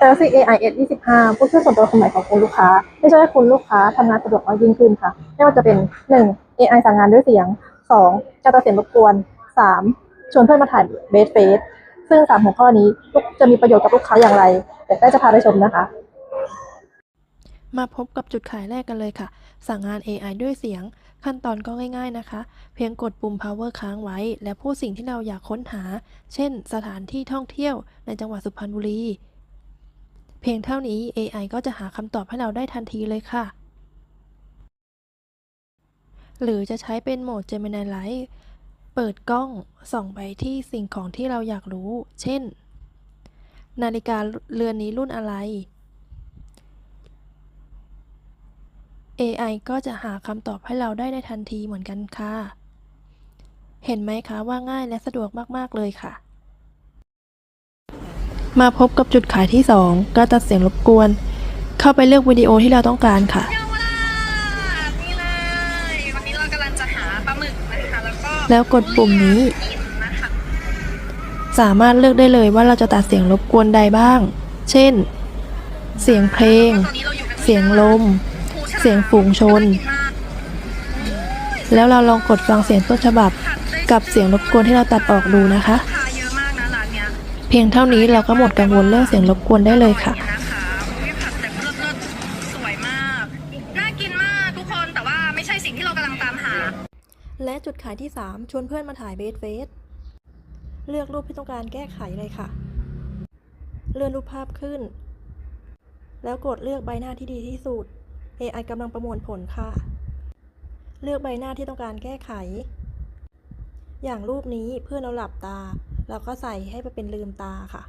Galaxy AI S 25ผู้ช่วยส่วนตัวคนใหม่ของคุณลูกค้าที่ช่วยให้คุณลูกค้าทำงานสะดวกมากยิ่งขึ้นค่ะ ไม่ว่าจะเป็น 1. AI สั่งงานด้วยเสียง 2. การตัดเสียงรบกวน 3. ชวนเพื่อนมาถ่ายเบสเฟสซึ่งสามหัวข้อนี้จะมีประโยชน์กับลูกค้าอย่างไรเดี๋ยวแป้จะพาไปชมนะคะ มาพบกับจุดขายแรกกันเลยค่ะ สั่งงาน AI ด้วยเสียง ขั้นตอนก็ง่าย ๆนะคะ เพียงกดปุ่ม power ค้างไว้ และพูดสิ่งที่เราอยากค้นหา เช่น สถานที่ท่องเที่ยวในจังหวัดสุพรรณบุรี เพียงเท่านี้ AI ก็จะหาคำตอบให้เราได้ทันทีเลยค่ะ หรือจะใช้เป็นโหมด Gemini Lite เปิดกล้องส่องไปที่สิ่งของที่เราอยากรู้ เช่น นาฬิกาเรือนนี้รุ่นอะไร AI ก็จะหาคำตอบให้เราได้ในทันทีเหมือนกันค่ะ เห็นไหมคะว่าง่ายและสะดวกมาก ๆ เลยค่ะ มาพบกับจุดขายที่ 2 การตัดเสียงรบกวน เข้าไปเลือกวิดีโอที่เราต้องการค่ะเยาวราชนี่เลยวันนี้เรากำลังจะหาปลาหมึกนะคะแล้วก็แล้วกดปุ่มนี้กินนะคะสามารถเลือกได้เลยว่าเราจะตัดเสียงรบกวนใดบ้าง เช่น เสียงเพลงตอนนี้เราอยู่กันที่เสียงลมภูฉลามเสียงฝูงชนากิมากแล้วเราลองกดฟังเสียงต้นฉบับผัดได้กับเสียงรบกวนที่เราตัดออกดูนะคะลูกค้าเยอะมากนะร้านเนี้ยเพียงเท่านี้เราก็หมดกังวลเรื่องเสียงรบกวนได้เลยค่ะอร่อยนะคะอุ๊ยผัดแบบเลิศๆสวยมากน่ากินมากทุกคนแต่ว่าไม่ใช่สิ่งที่เรากำลังตามหาและจุดขายที่ 3 ชวนเพื่อนมาถ่ายเบสเฟส เลือกรูปที่ต้องการแก้ไขเลยค่ะ เลื่อนรูปภาพขึ้น แล้วกดเลือกใบหน้าที่ดีที่สุด AI กำลังประมวลผลค่ะ เลือกใบหน้าที่ต้องการแก้ไข อย่างรูปนี้เพื่อนเราหลับตา เราก็ใส่ให้ไปเป็นลืมตาค่ะ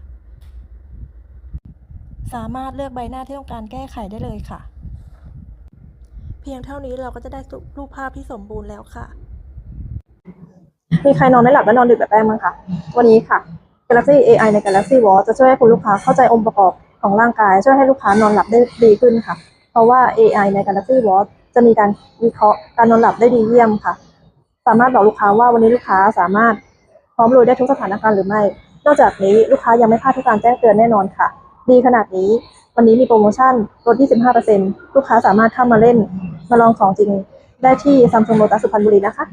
สามารถเลือกใบหน้าที่ต้องการแก้ไขได้เลยค่ะ เพียงเท่านี้เราก็จะได้รูปภาพที่สมบูรณ์แล้วค่ะมีใครนอนไม่หลับและนอนดึกแบบแป้งมั้งคะวันนี้ค่ะ Galaxy AI ใน Galaxy Watch จะช่วยให้คุณลูกค้าเข้าใจองค์ประกอบของร่างกาย ช่วยให้ลูกค้านอนหลับได้ดีขึ้นค่ะ เพราะว่า AI ใน Galaxy Watch จะมีการวิเคราะห์การนอนหลับได้ดีเยี่ยมค่ะ สามารถบอกลูกค้าว่าวันนี้ลูกค้าสามารถ พร้อมลุยได้ทุกสถานการณ์หรือไม่ นอกจากนี้ลูกค้ายังไม่พลาดทุกการแจ้งเตือนแน่นอนค่ะ ดีขนาดนี้ วันนี้มีโปรโมชั่นลด 25%ลูกค้าสามารถเข้ามาเล่น มาลองของจริงได้ที่ซัมซุงโลตัสสุพรรณบุรีนะคะ